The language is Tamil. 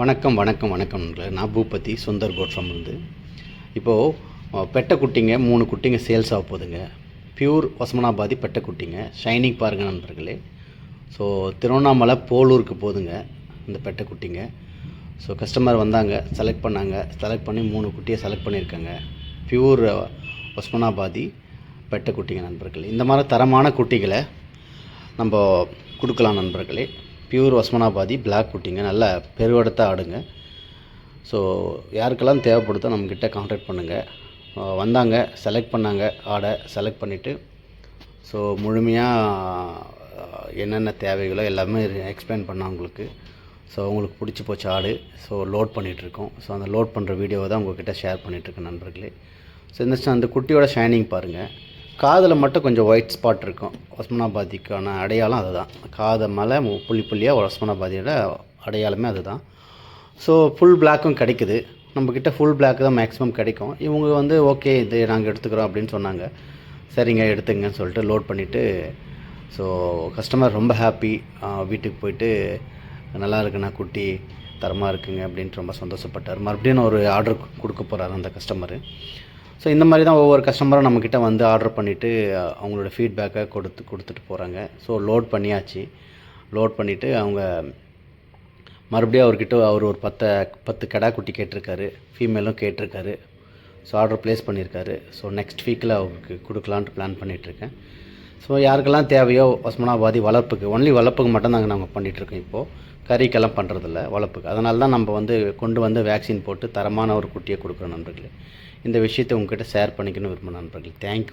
வணக்கம் வணக்கம் வணக்கம் நான் பூபதி சுந்தர் கோட் இருந்து இப்போது பெட்டை குட்டிங்க மூணு குட்டிங்க சேல்ஸ் ஆக போகுதுங்க. பியூர் ஒசமனாபாதி பெட்டை குட்டிங்க. ஷைனிங் பாருங்கள் நண்பர்களே. ஸோ திருவண்ணாமலை போலூருக்கு போதுங்க இந்த பெட்டை குட்டிங்க. ஸோ கஸ்டமர் வந்தாங்க செலக்ட் பண்ணாங்க. செலக்ட் பண்ணி மூணு குட்டியை செலக்ட் பண்ணியிருக்காங்க. பியூர் ஒஸ்மனாபாதி பெட்டை குட்டிங்க நண்பர்களே. இந்த மாதிரி தரமான குட்டிகளை நம்ம கொடுக்கலாம் நண்பர்களே. பியூர் ஒஸ்மனாபாதி பிளாக் குட்டிங்க. நல்ல பெருவெடுத்த ஆடுங்க. ஸோ யாருக்கெல்லாம் தேவைப்படுதோ நம்மக்கிட்ட கான்டாக்ட் பண்ணுங்கள் வந்தாங்க செலக்ட் பண்ணாங்க ஆடை செலக்ட் பண்ணிவிட்டு ஸோ முழுமையாக என்னென்ன தேவைகளோ எல்லாமே எக்ஸ்பிளைன் பண்ண உங்களுக்கு. ஸோ உங்களுக்கு பிடிச்சி போச்சு ஆடு. ஸோ லோட் பண்ணிகிட்ருக்கோம் ஸோ அந்த லோட் பண்ணுற வீடியோவை தான் உங்கள்கிட்ட ஷேர் பண்ணிகிட்ருக்கேன் நண்பர்களே. ஸோ இந்த அந்த குட்டியோட ஷைனிங் பாருங்கள் காதில் மட்டும் கொஞ்சம் ஒயிட் ஸ்பாட் இருக்கும். ஒஸ்மனாபாதிக்கான அடையாளம் அதுதான். காதை மேலே புள்ளி புள்ளியாக ஒஸ்மனாபாதியோட அடையாளமே அதுதான். ஸோ ஃபுல் பிளாக்கும் கிடைக்குது. நம்மக்கிட்ட ஃபுல் பிளாக் தான் மேக்ஸிமம் கிடைக்கும். இவங்க வந்து ஓகே இது நாங்கள் எடுத்துக்கிறோம் அப்படின்னு சொன்னாங்க. சரிங்க எடுத்துங்கன்னு சொல்லிட்டு லோட் பண்ணிவிட்டு ஸோ கஸ்டமர் ரொம்ப ஹாப்பி வீட்டுக்கு போயிட்டு நல்லா இருக்குண்ணா குட்டி தரமாக இருக்குங்க அப்படின்ட்டு ரொம்ப சந்தோஷப்பட்டார். மறுபடியும் ஒரு ஆர்டர் கொடுக்க போகிறாரு அந்த கஸ்டமரு ஸோ இந்த மாதிரி தான் ஒவ்வொரு கஸ்டமரும் நம்மக்கிட்ட வந்து ஆர்டர் பண்ணிவிட்டு அவங்களோட ஃபீட்பேக்கை கொடுத்து கொடுத்துட்டு போகிறாங்க ஸோ லோட் பண்ணியாச்சு. லோட் பண்ணிவிட்டு அவங்க மறுபடியும் அவர்கிட்ட அவர் ஒரு பத்து பத்து கடா குட்டி கேட்டிருக்காரு. ஃபீமேலும் கேட்டிருக்காரு. ஸோ ஆர்டர் ப்ளேஸ் பண்ணியிருக்காரு. ஸோ நெக்ஸ்ட் வீக்கில் அவருக்கு கொடுக்கலான்ட்டு பிளான் பண்ணிகிட்ருக்கேன் ஸோ யாருக்கெல்லாம் தேவையோ ஒஸ்மனாபாதி வளர்ப்புக்கு ஒன்லி வளர்ப்புக்கு மட்டும் நாங்கள் நாங்கள் பண்ணிகிட்ருக்கோம் இப்போது கறிக்கெல்லாம் பண்ணுறதில்ல வளர்ப்புக்கு. அதனால தான் நம்ம வந்து கொண்டு வந்து வேக்சின் போட்டு தரமான ஒரு குட்டியை கொடுக்குறோம் நண்பர்களே. இந்த விஷயத்தை உங்ககிட்ட ஷேர் பண்ணிக்கணும் விரும்புகிறேன் நண்பர்களே. தேங்க்யூ